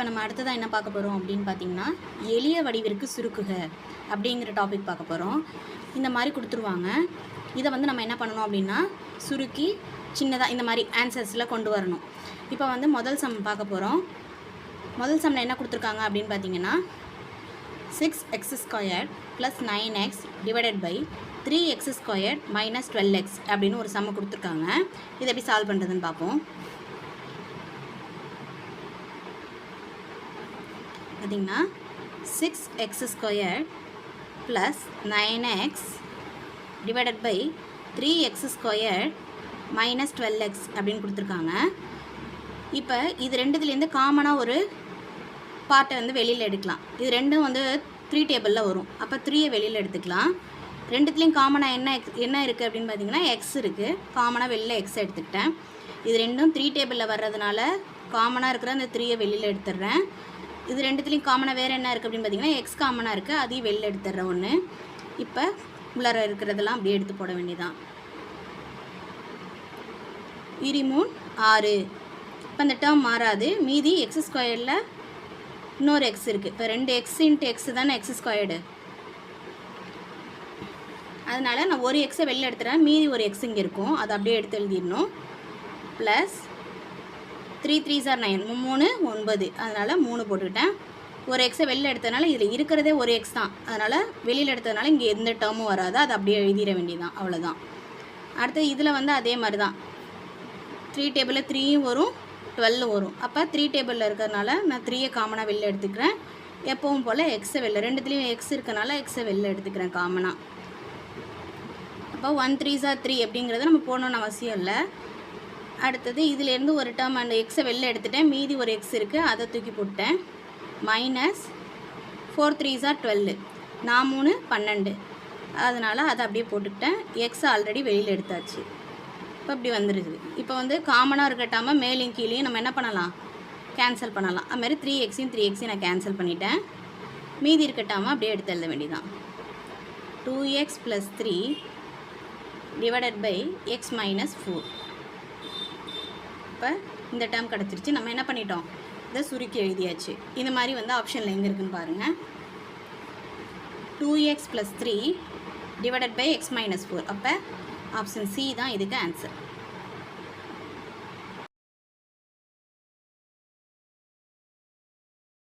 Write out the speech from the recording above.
இப்போ நம்ம அடுத்ததாக என்ன பார்க்க போகிறோம் அப்படின்னு பார்த்தீங்கன்னா எளிய வடிவிற்கு சுருக்குக அப்படிங்கிற டாபிக் பார்க்க போகிறோம் இந்த மாதிரி கொடுத்துருவாங்க. இதை வந்து நம்ம என்ன பண்ணணும் அப்படின்னா சுருக்கி சின்னதாக இந்த மாதிரி ஆன்சர்ஸில் கொண்டு வரணும். இப்போ வந்து முதல் சம் பார்க்க போகிறோம் முதல் சம்மில் என்ன கொடுத்துருக்காங்க அப்படின்னு பார்த்தீங்கன்னா six x square plus nine x divided by three x square minus twelve x அப்படின்னு ஒரு சம்மை கொடுத்துருக்காங்க. இதை எப்படி சால்வ் பண்ணுறதுன்னு பார்ப்போம். பார்த்தீங்கன்னா six x square plus nine x divided by three x square minus twelve x அப்படின்னு கொடுத்துருக்காங்க. இப்போ இது ரெண்டுத்துலேருந்து காமனாக ஒரு பார்ட்டை வந்து வெளியில் எடுக்கலாம். இது ரெண்டும் வந்து த்ரீ டேபிளில் வரும். அப்போ த்ரீயை வெளியில் எடுத்துக்கலாம். ரெண்டுத்துலேயும் காமனாக என்ன எக்ஸ் என்ன இருக்குது அப்படின்னு பார்த்தீங்கன்னா எக்ஸ் இருக்குது காமனாக வெளியில் எக்ஸ் எடுத்துக்கிட்டேன். இது ரெண்டும் த்ரீ டேபிளில் வர்றதுனால காமனாக இருக்கிற அந்த த்ரீயை வெளியில் எடுத்துடுறேன். இது ரெண்டுத்துலேயும் காமனாக வேறு என்ன இருக்குது அப்படின்னு பார்த்தீங்கன்னா எக்ஸ் காமனாக இருக்குது அதையும் வெளில எடுத்துடுறேன் ஒன்று இப்போ உள்ளார இருக்கிறதெல்லாம் அப்படியே எடுத்து போட வேண்டியதான் இரிமூன் ஆறு. இப்போ அந்த டேர்ம் மாறாது. மீதி எக்ஸ் ஸ்கொயரில் இன்னொரு எக்ஸ் இருக்குது இப்போ ரெண்டு எக்ஸ் இன்ட்டு எக்ஸ் தானே எக்ஸ் ஸ்கொயர்டு அதனால் நான் ஒரு எக்ஸை வெளில எடுத்துகிறேன் மீதி ஒரு எக்ஸ் இங்கே இருக்கும். அதை அப்படியே எடுத்து எழுதிடணும். Plus three three are nine. மூணு ஒன்பது. அதனால் மூணு போட்டுக்கிட்டேன். ஒரு எக்ஸை வெளில எடுத்ததுனால இதில் இருக்கிறதே ஒரு எக்ஸ் தான். அதனால் வெளியில் எடுத்ததுனால இங்கே எந்த டேர்மும் வராது. அது அப்படியே எழுதிட வேண்டியதான் அவ்வளோதான் அடுத்து இதில் வந்து அதே மாதிரி தான் த்ரீ டேபிளில் த்ரீயும் வரும் டுவெல்லும் வரும். அப்போ த்ரீ டேபிளில் இருக்கிறதுனால நான் த்ரீயை காமனாக வெளில எடுத்துக்கிறேன். எப்பவும் போல் எக்ஸை வெளில ரெண்டுத்துலேயும் எக்ஸ் இருக்கனால எக்ஸை வெளில எடுத்துக்கிறேன் காமனாக அப்போ ஒன் த்ரீ சார் த்ரீ அப்படிங்கிறத நம்ம போடணும்னு அவசியம் இல்லை. அடுத்தது இதிலேருந்து ஒரு டேர்ம் அந்த எக்ஸை வெளில எடுத்துட்டேன். மீதி ஒரு எக்ஸ் இருக்குது அதை தூக்கி போட்டேன் minus four three are twelve நான் மூணு பன்னெண்டு. அதனால் அதை அப்படியே போட்டுக்கிட்டேன். எக்ஸ் ஆல்ரெடி வெளியில் எடுத்தாச்சு. இப்போ இப்படி வந்துடுது இப்போ வந்து காமனாக இருக்கட்டாமல் மேலேயும் கீழேயும் நம்ம என்ன பண்ணலாம்? கேன்சல் பண்ணலாம். அதுமாரி த்ரீ எக்ஸையும் த்ரீ எக்ஸையும் நான் கேன்சல் பண்ணிட்டேன். மீதி இருக்கட்டாமல் அப்படியே எடுத்து எழுத வேண்டியதான் two x plus three divided by x minus four இப்போ இந்த டேர்ம் கிடச்சிருச்சு. நம்ம என்ன பண்ணிட்டோம்? இதை சுருக்கி எழுதியாச்சு. இந்த மாதிரி வந்து ஆப்ஷனில் எங்கே இருக்குன்னு பாருங்கள் two x plus three divided by x minus four அப்போ ஆப்ஷன் சி தான் இதுக்கு ஆன்சர்